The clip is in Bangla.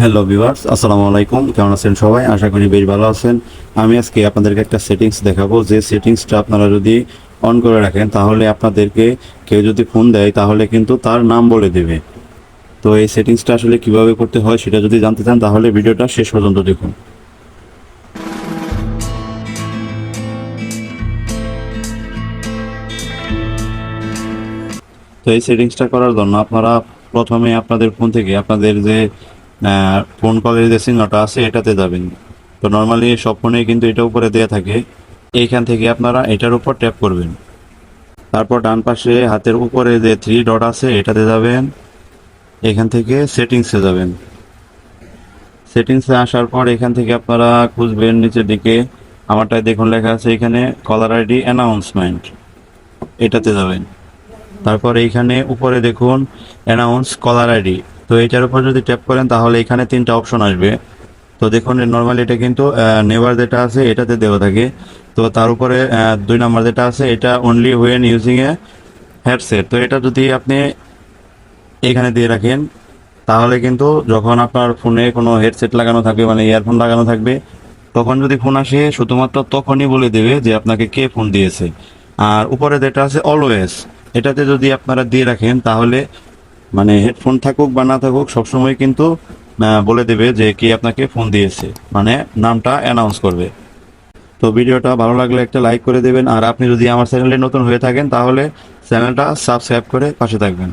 হ্যালো ভিউয়ার্স আসসালামু আলাইকুম। কেমন আছেন সবাই? আশা করি বেশ ভালো আছেন। আমি আজকে আপনাদেরকে একটা সেটিংস দেখাবো। যে সেটিংসটা আপনারা যদি অন করে রাখেন, তাহলে আপনাদেরকে কেউ যদি ফোন দেয়, তাহলে কিন্তু তার নাম বলে দেবে। তো এই সেটিংসটা আসলে কীভাবে করতে হয়, সেটা যদি জানতে চান, তাহলে ভিডিওটা শেষ পর্যন্ত দেখুন। তো এই সেটিংসটা করার জন্য আপনারা প্রথমে আপনাদের ফোন থেকে আপনাদের যে ফোন কলের যে চিহ্নটা আছে, এটাতে যাবেন। তো নর্মালি সব ফোনে কিন্তু এটা উপরে দেওয়া থাকে। এইখান থেকে আপনারা এটার উপর ট্যাপ করবেন। তারপর ডান পাশে হাতের উপরে যে থ্রি ডট আছে, এটাতে যাবেন। এখান থেকে সেটিংসে যাবেন। সেটিংসে আসার পর এখান থেকে আপনারা খুঁজবেন নিচের দিকে। আমারটায় দেখুন লেখা আছে এখানে কলার আইডি অ্যানাউন্সমেন্ট এটাতে যাবেন। তারপর এইখানে উপরে দেখুন অ্যানাউন্স কলার আইডি তো এটার উপর যদি ট্যাপ করেন, তাহলে এখানে তিনটা অপশন আসবে। তো দেখুন নর্মালি এটা কিন্তু নেভার যেটা আছে, এটাতে দেওয়া থাকে। তো তার উপরে দুই নাম্বার যেটা আছে, এটা only when using a headset তো এটা যদি আপনি এখানে দিয়ে রাখেন, তাহলে কিন্তু যখন আপনার ফোনে কোনো হেডসেট লাগানো থাকবে মানে ইয়ারফোন লাগানো থাকবে, তখন যদি ফোন আসে, শুধুমাত্র তখনই বলে দেবে যে আপনাকে কে ফোন দিয়েছে। আর উপরে যেটা আছে অলওয়েজ এটাতে যদি আপনারা দিয়ে রাখেন, তাহলে মানে হেডফোন থাকুক বা না থাকুক, সবসময় কিন্তু বলে দেবে যে কে আপনাকে ফোন দিয়েছে। মানে নামটা অ্যানাউন্স করবে। তো ভিডিওটা ভালো লাগলে একটা লাইক করে দেবেন। আর আপনি যদি আমার চ্যানেলে নতুন হয়ে থাকেন, তাহলে চ্যানেলটা সাবস্ক্রাইব করে পাশে থাকবেন।